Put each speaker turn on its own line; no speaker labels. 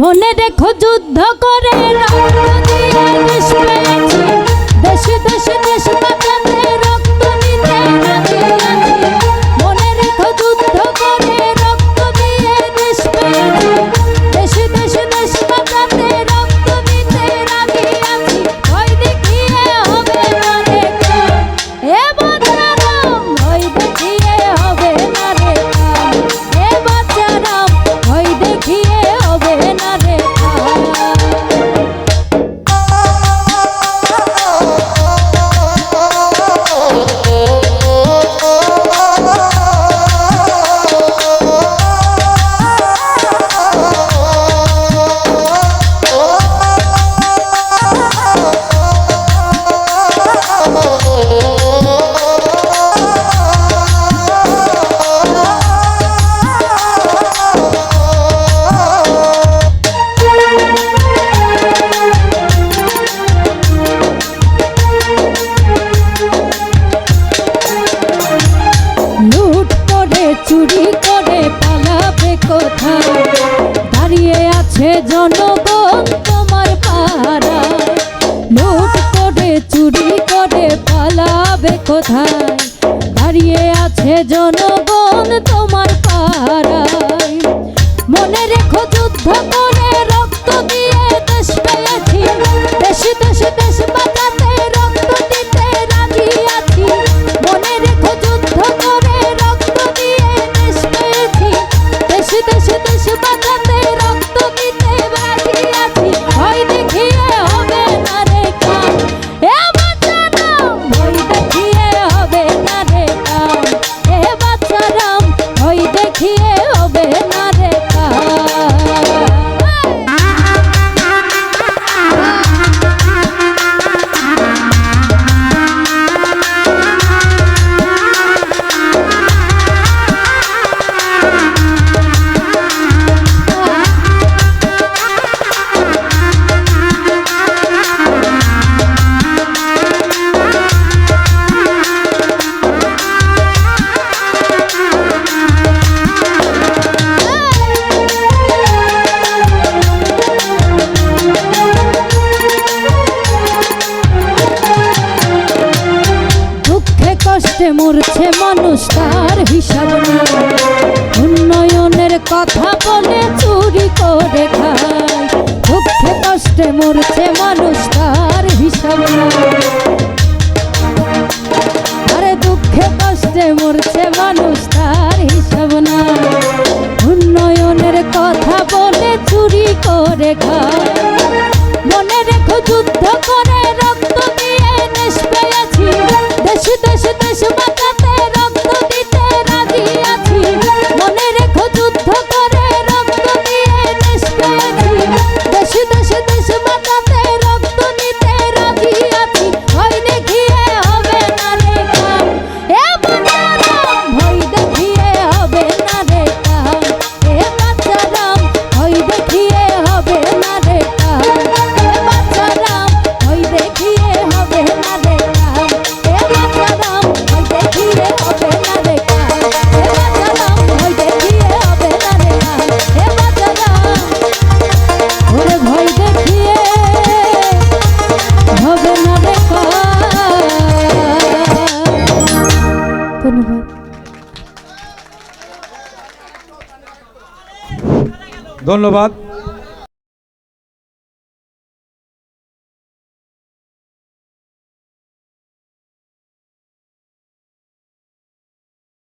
মনে রেখো যুদ্ধ করে রক্ত দিয়ে দেশে দেশে চুরি করে পালাবে কোথায়? দাঁড়িয়ে আছে জনগণ তোমার পাহারা লুট করে, চুরি করে পালাবে কোথায়? কষ্টে মরছে মানুষ, তার হিসাব উন্নয়নের কথা বলে চুরি করে খায়। দুঃখে কষ্টে মরছে মানুষ, তার হিসাব আরে দুঃখে কষ্টে মরছে মানুষ, তার হিসাব না উন্নয়নের কথা বলে চুরি করে খায়। মনে রেখো যুদ্ধ করে রক্ত দিয়ে নেশবে দেশ দেশ
ধন্যবাদ।